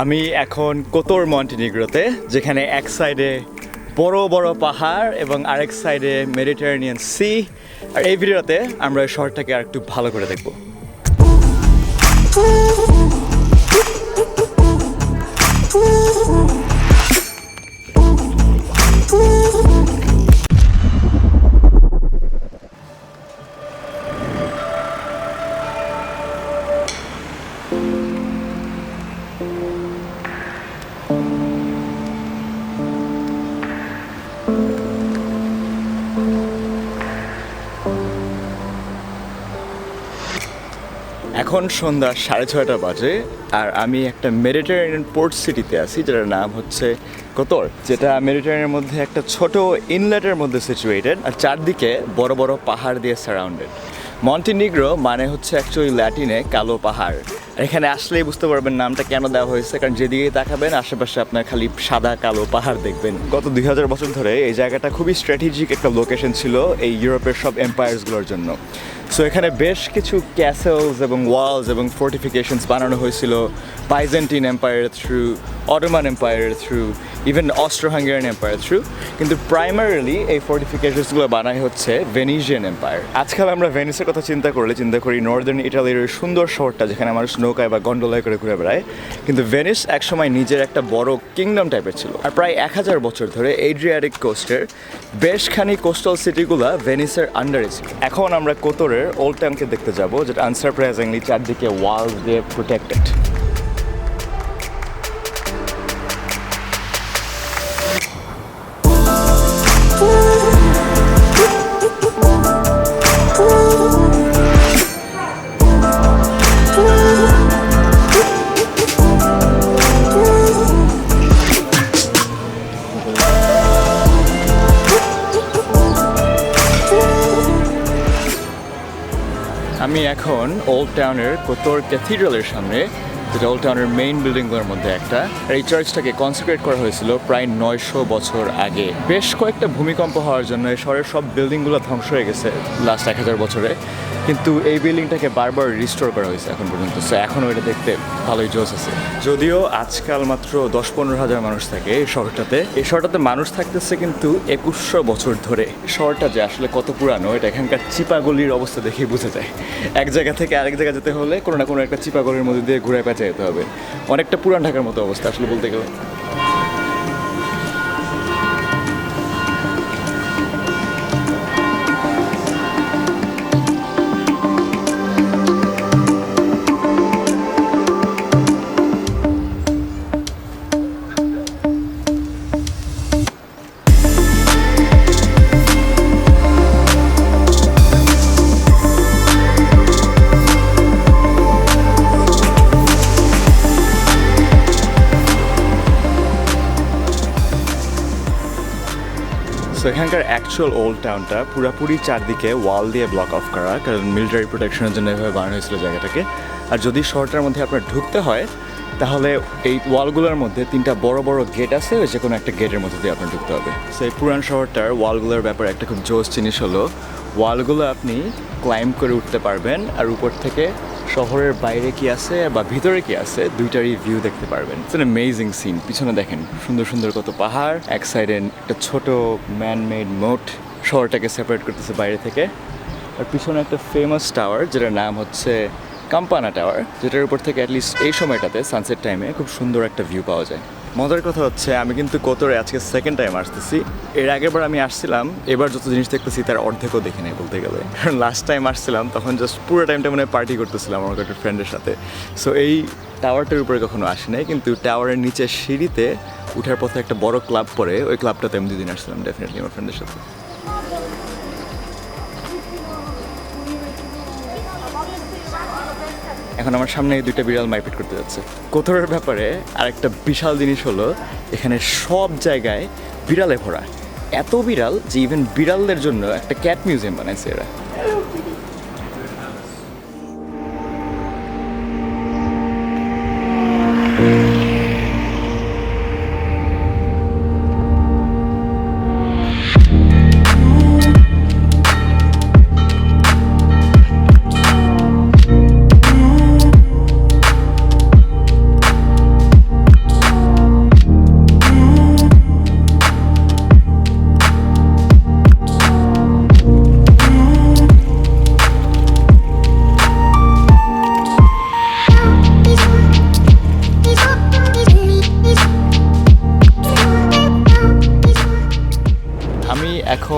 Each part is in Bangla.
আমি এখন কোতর মন্টিনিগ্রোতে, যেখানে এক সাইডে বড় বড় পাহাড় এবং আরেক সাইডে মেডিটেরানিয়ান সি। আর এই ভিডিওতে আমরা শহরটাকে আর একটু ভালো করে দেখব। এখন সন্ধ্যা সাড়ে ছয়টা বাজে, আর আমি একটা মেডিটেরিয়ান পোর্ট সিটিতে আছি, যেটার নাম হচ্ছে কোতর যেটা মেডিটেরিয়ানের মধ্যে একটা ছোট ইনলেটের মধ্যে সিচুয়েটেড আর চারদিকে বড় বড় পাহাড় দিয়ে সারাউন্ডেড মন্টিনিগ্রো মানে হচ্ছে অ্যাকচুয়ালি ল্যাটিনে কালো পাহাড়। এখানে আসলেই বুঝতে পারবেন নামটা কেন দেওয়া হয়েছে, কারণ যেদিকেই তাকাবেন আশেপাশে আপনার খালি সাদা, কালো পাহাড় দেখবেন। গত দুই হাজার বছর ধরে এই জায়গাটা খুবই স্ট্র্যাটেজিক একটা লোকেশন ছিল এই ইউরোপের সব এম্পায়ার্সগুলোর জন্য। সো এখানে বেশ কিছু ক্যাসেলস এবং ওয়ালস এবং ফোর্টিফিকেশনস বানানো হয়েছিল বাইজেন্টিন এম্পায়ারের through Ottoman এম্পায়ারের through even Austro Hungarian empire through কিন্তু প্রাইমারিলি এই ফোর্টিফিকেশনসগুলো বানাই হচ্ছে ভেনিজিয়ান এম্পায়ার আজকাল আমরা ভেনিসের কথা চিন্তা করলে, চিন্তা করি নর্দার্ন ইটালির সুন্দর শহরটা যেখানে মানুষ নৌকায় বা গন্ডোলায় করে ঘুরে বেড়ায়। কিন্তু ভেনিস একসময় নিজের একটা বড় কিংডম টাইপের ছিল। আর প্রায় এক হাজার বছর ধরে এড্রিয়াটিক কোস্টের বেশখানি কোস্টাল সিটিগুলো ভেনিসের আন্ডারে ছিল। এখন আমরা কোতরের ওল্ড টাউনকে দেখতে যাব, যেটা আনসারপ্রাইজিংলি চারদিকে ওয়াল দিয়ে প্রোটেক্টেড আমি এখন ওল্ড টাউনের কোতর ক্যাথিড্রালের সামনে, যেটা ওল্ড টাউনের মেইন বিল্ডিংগুলোর মধ্যে একটা। এই চার্চটাকে কনসেন্ট্রেট করা হয়েছিল প্রায় নয়শো বছর আগে। বেশ কয়েকটা ভূমিকম্প হওয়ার জন্য শহরের সব বিল্ডিংগুলো ধ্বংস হয়ে গেছে লাস্ট এক হাজার বছরে। কিন্তু এই বিল্ডিংটাকে বারবার রিস্টোর করা হয়েছে এখন পর্যন্ত। সো এখনও এটা দেখতে ভালোই জোস আছে। যদিও আজকাল মাত্র দশ পনেরো হাজার মানুষ থাকে এই শহরটাতে। এই শহরটাতে মানুষ থাকতেছে কিন্তু একুশশো বছর ধরে। শহরটা যে আসলে কত পুরানো, এটা এখানকার চিপাগলির অবস্থা দেখেই বোঝা যায়। এক জায়গা থেকে আরেক জায়গা যেতে হলে কোনো না কোনো একটা চিপাগলির মধ্যে দিয়ে ঘুরে পেঁচে যেতে হবে। অনেকটা পুরান ঢাকার মতো অবস্থা আসলে বলতে গেলে। সো এখানকার অ্যাকচুয়াল ওল্ড টাউনটা পুরাপুরি চারদিকে ওয়াল দিয়ে ব্লক অফ করা, কারণ মিলিটারি প্রোটেকশনের জন্য এভাবে বানানো হয়েছিল জায়গাটাকে। আর যদি শহরটার মধ্যে আপনার ঢুকতে হয়, তাহলে এই ওয়ালগুলোর মধ্যে তিনটা বড় বড় গেট আছে যে কোনো একটা গেটের মধ্যে দিয়ে আপনার ঢুকতে হবে। সো এই পুরান শহরটার ওয়ালগুলোর ব্যাপারে একটা খুব জোস জিনিস হলো ওয়ালগুলো আপনি ক্লাইম্ব করে উঠতে পারবেন, আর উপর থেকে শহরের বাইরে কি আছে বা ভিতরে কি আছে, দুইটারই ভিউ দেখতে পারবেন। ইটস অ্যান অ্যামেজিং সিন পিছনে দেখেন, সুন্দর সুন্দর কত পাহাড়, এক সাইডে একটা ছোট ম্যান মেড মোট শহরটাকে সেপারেট করতেছে বাইরে থেকে। আর পিছনে একটা ফেমাস টাওয়ার যেটার নাম হচ্ছে কাম্পানা টাওয়ার যেটার উপর থেকে অ্যাটলিস্ট এই সময়টাতে সানসেট টাইমে খুব সুন্দর একটা ভিউ পাওয়া যায়। মজার কথা হচ্ছে, আমি কিন্তু কোতরে আজকে সেকেন্ড টাইম আসতেছি। এর আগেরবার আমি আসছিলাম, এবার যত জিনিস দেখতেছি তার অর্ধেকও দেখে নেই বলতে গেলে। কারণ লাস্ট টাইম আসছিলাম, তখন জাস্ট পুরো টাইমটা মানে পার্টি করতেছিলাম আমার একটা ফ্রেন্ডের সাথে। সো এই টাওয়ারটার উপরে কখনো আসি নাই, কিন্তু টাওয়ারের নিচে সিঁড়িতে উঠার পথে একটা বড় ক্লাব পরে ওই ক্লাবটাতে আমি দুদিন আসছিলাম ডেফিনেটলি আমার ফ্রেন্ডের সাথে। এখন আমার সামনে এই দুইটা বিড়াল মাইপিট করতে যাচ্ছে। কোথরের ব্যাপারে আরেকটা বিশাল জিনিস হলো, এখানে সব জায়গায় বিড়ালে ভরা। এত বিড়াল যে ইভেন বিড়ালদের জন্য একটা ক্যাট মিউজিয়াম বানাইছে এরা।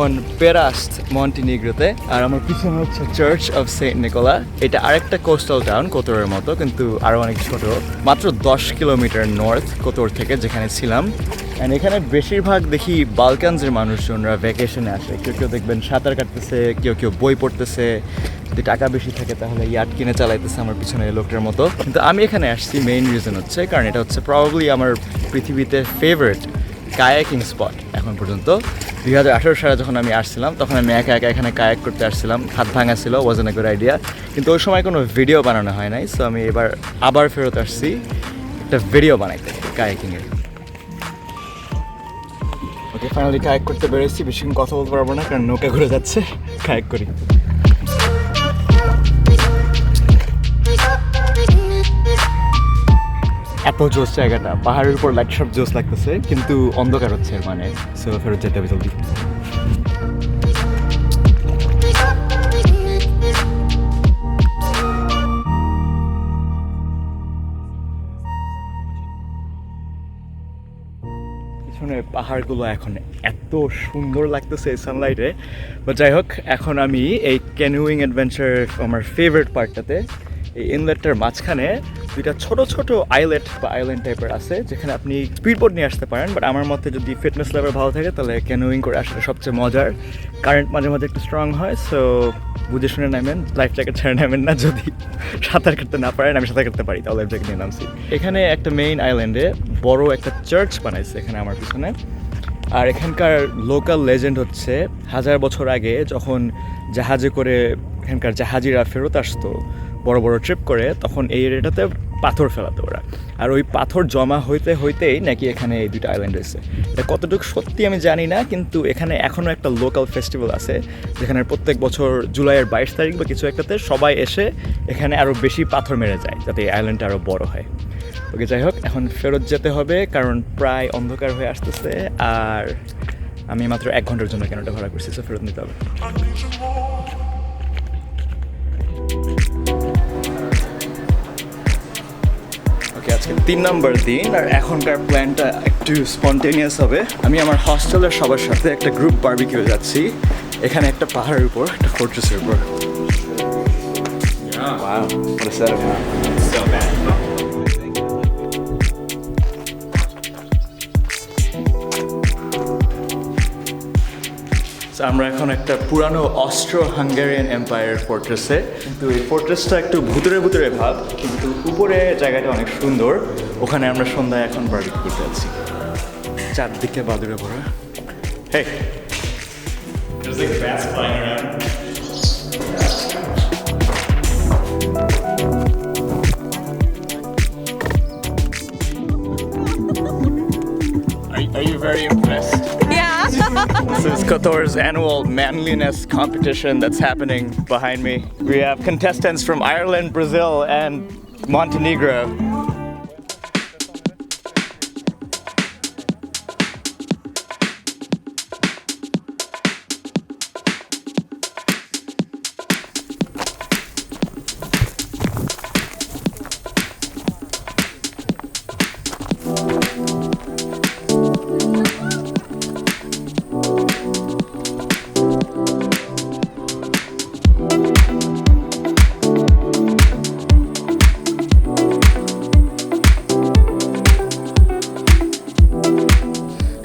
এখন পেরাস্ট মন্টিনিগ্রোতে, আর আমার পিছনে হচ্ছে চার্চ অফ সেন্ট নিকোলা এটা আরেকটা কোস্টাল টাউন কোতরের মতো, কিন্তু আরও অনেক ছোট। মাত্র দশ কিলোমিটার নর্থ কোতর থেকে যেখানে ছিলাম। অ্যান্ড এখানে বেশিরভাগ দেখি বালকানসের মানুষজনরা ভ্যাকেশনে আসে। কেউ কেউ দেখবেন সাঁতার কাটতেছে, কেউ কেউ বই পড়তেছে। যদি টাকা বেশি থাকে তাহলে ইয়ার্ড কিনে চালাইতেছে আমার পিছনে লোকটার মতো। কিন্তু আমি এখানে আসছি মেইন রিজন হচ্ছে, কারণ এটা হচ্ছে প্রবাবলি আমার পৃথিবীতে ফেভারিট কায়াকিং স্পট এখন পর্যন্ত। দুই হাজার আঠেরো সালে যখন আমি আসছিলাম, তখন আমি একা একা এখানে কায়াক করতে আসছিলাম। হাত ভাঙা ছিল ওয়াজন এ গুড আইডিয়া কিন্তু ওই সময় কোনো ভিডিও বানানো হয় নাই সো আমি এবার আবার ফেরত আসছি। একটা ভিডিও বানাইতে কায়াকিংয়ের ওকে ফাইনালি কায়াক করতে বেরোচ্ছি বেশিক্ষণ কথা বলতে পারব না, কারণ নৌকা ঘুরে যাচ্ছে। কায়াক করি। এত জোস জায়গাটা। পাহাড়ের উপর লাইট সব জোস লাগতেছে, কিন্তু অন্ধকার হচ্ছে মানে সো ফেরত যেতে হবে জলদি। পিছনে পাহাড়গুলো এখন এত সুন্দর লাগতেছে সানলাইটে বা যাই হোক, এখন আমি এই ক্যানুইং অ্যাডভেঞ্চার আমার ফেভারিট পার্টটাতে এই ইনলেটটার মাঝখানে দুইটা ছোট ছোট আইলেট বা আইল্যান্ড টাইপের আছে, যেখানে আপনি স্পিড স্পিডবোট নিয়ে আসতে পারেন বাট আমার মতে যদি ফিটনেস লেভেল ভালো থাকে, তাহলে ক্যানুইং করে আসলে সবচেয়ে মজার। কারেন্ট মাঝে মাঝে একটু স্ট্রং হয় সো বুঝে শুনে নামেন লাইফ জ্যাকেট ছেড়ে নামেন না, যদি সাঁতার কাটতে না পারেন, আমি সাঁতার কাটতে পারি তাহলে লাইফ জ্যাকেট নিয়ে নামছি। এখানে একটা মেইন আইল্যান্ডে বড় একটা চার্চ বানাইছে এখানে আমার পিছনে। আর এখানকার লোকাল লেজেন্ড হচ্ছে, হাজার বছর আগে যখন জাহাজে করে এখানকার জাহাজিরা ফেরত আসতো বড় বড় ট্রিপ করে, তখন এই এরিয়াটাতে পাথর ফেলাতো ওরা। আর ওই পাথর জমা হইতে হইতেই নাকি এখানে এই দুটো আইল্যান্ড রয়েছে। এটা কতটুকু সত্যি আমি জানি না, কিন্তু এখানে এখনও একটা লোকাল ফেস্টিভ্যাল আছে, যেখানে প্রত্যেক বছর জুলাইয়ের বাইশ তারিখ বা কিছু একটাতে সবাই এসে এখানে আরও বেশি পাথর মেরে যায়, যাতে এই আইল্যান্ডটা আরও বড় হয়। ওকে, যাই হোক, এখন ফেরত যেতে হবে, কারণ প্রায় অন্ধকার হয়ে আসতেছে, আর আমি মাত্র এক ঘণ্টার জন্য কেনটা ভাড়া করছি তো ফেরত নিতে হবে। আজকে তিন নম্বর দিন আর এখনকার প্ল্যানটা একটু স্পন্টেনিয়াস হবে। আমি আমার হস্টেলের সবার সাথে একটা গ্রুপ বার্বিকিউ যাচ্ছি। এখানে একটা পাহাড়ের উপর একটা ফোর্ট্রেসের উপর। Wow, what a setup. আমরা এখন একটা পুরানো অস্ট্রো হাঙ্গেরিয়ান এম্পায়ার ফোর্ট্রেসে কিন্তু এই ফোর্ট্রেসটা একটু ভুতুরে ভুতুরে ভাব কিন্তু উপরে জায়গাটা অনেক সুন্দর। ওখানে আমরা সন্ধ্যায় এখন বার্বিক করতে আছি চারদিকে বাদুরে ভরা হে This is Kotor's annual manliness competition that's happening behind me. We have contestants from Ireland, Brazil, and Montenegro.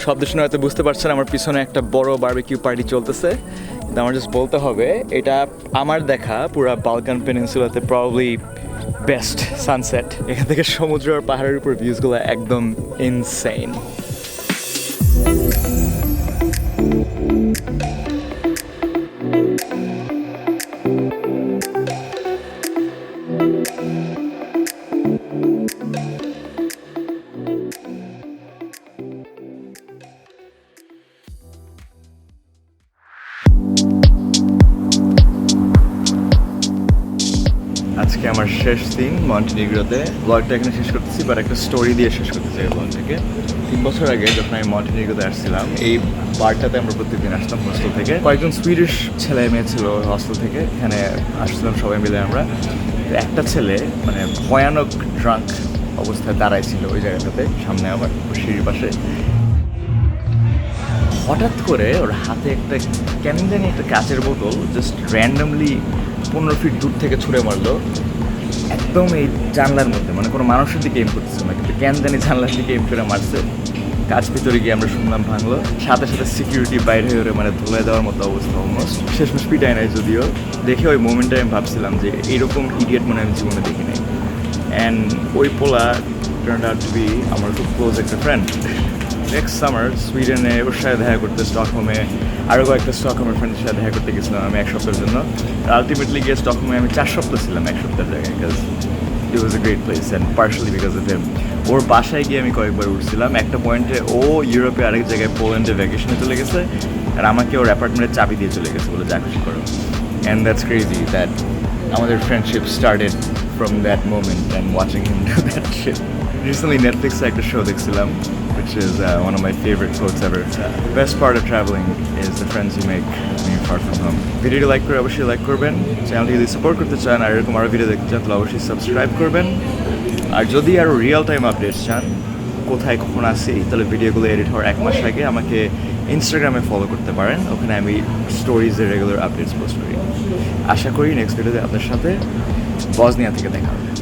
শব্দ শুনে হয়তো বুঝতে পারছেন, আমার পিছনে একটা বড় বার্বিকিউ পার্টি চলতেছে। কিন্তু আমার জাস্ট বলতে হবে, এটা আমার দেখা পুরো বালকান পেনিনসুলাতে প্রবলি বেস্ট সানসেট এখান থেকে সমুদ্র আর পাহাড়ের উপর ভিউজগুলো একদম ইনসেইন আজকে আমার শেষ দিন মন্টিনিগ্রোতে। ব্লগটা এখানে শেষ করতেছি বাট একটা স্টোরি দিয়ে শেষ করতে চাই ব্লগটাকে তিন বছর আগে যখন আমি মন্টিনিগ্রোতে আসছিলাম, এই বারটাতে আমরা প্রত্যেকদিন আসতাম হোস্টেল থেকে। কয়েকজন সুইডিশ ছেলে মেয়ে ছিল হোস্টেল থেকে, এখানে আসছিলাম সবাই মিলে আমরা। একটা ছেলে মানে ভয়ানক ড্রাঙ্ক অবস্থায় দাঁড়ায় ছিল ওই জায়গাটাতে, সামনে আমার সিঁড়ির পাশে। হঠাৎ করে ওর হাতে একটা, কেমন জানি একটা কাচের বোতল জাস্ট র্যান্ডামলি পনেরো ফিট দূর থেকে ছুঁড়ে মারলো। একদম এই জানলার মধ্যে মানে কোনো মানুষের দিকে এম করতেছে না, কিন্তু কেন জানি জানলার দিকে এম করে মারছে। কাজ ভিতরে গিয়ে আমরা শুনলাম ভাঙলো, সাথে সাথে সিকিউরিটি বাইরে হয়ে মানে ধুলাই দেওয়ার মতো অবস্থা অলমোস্ট শেষমেশ পিটায় নাই যদিও। দেখে ওই মোমেন্টে আমি ভাবছিলাম যে এইরকম ইডিয়েট মনে আমি জীবনে দেখি নাই। অ্যান্ড ওই পোলা টার্ন আউট টু বি আমার খুব ক্লোজ একটা ফ্রেন্ড নেক্সট সামার সুইডেনে ওর সাথে দেখা করতে স্টকহোমে আরও কয়েকটা স্টকহোমের ফ্রেন্ডের সাথে দেখা করতে গেছিলাম আমি এক সপ্তাহের জন্য। আলটিমেটলি গিয়ে স্টকহোমে আমি চার সপ্তাহ ছিলাম এক সপ্তাহের জায়গায় because it was a great place and partially because of him ওর বাসায় গিয়ে আমি কয়েকবার উঠছিলাম। একটা পয়েন্টে ও ইউরোপে আরেক জায়গায় পোল্যান্ডে ভ্যাকেশনে চলে গেছে আর আমাকে ওর অ্যাপার্টমেন্টের চাবি দিয়ে চলে গেছে বলে যা করো। অ্যান্ড দ্যাটস ক্রেজি দ্যাট আমাদের friendship started from that moment and watching him do that shit recently নেটফ্লিক্সে একটা শো দেখছিলাম which is uh, one of my favorite quotes ever. the best part of traveling is the friends you make when you're far from home. ভিডিওটি লাইক করে অবশ্যই লাইক করবেন চ্যানেলটি যদি সাপোর্ট করতে চান আর এরকম আরও ভিডিও দেখতে চান তাহলে অবশ্যই সাবস্ক্রাইব করবেন আর যদি আরও রিয়েল টাইম আপডেটস চান কোথায় কখন আসি তাহলে ভিডিওগুলো এডিট হওয়ার এক মাস আগে আমাকে ইনস্টাগ্রামে ফলো করতে পারেন। ওখানে আমি স্টোরিজের রেগুলার আপডেটস পোস্ট করি। আশা করি নেক্সট ভিডিওতে আপনার সাথে বজনিয়া থেকে দেখা হবে।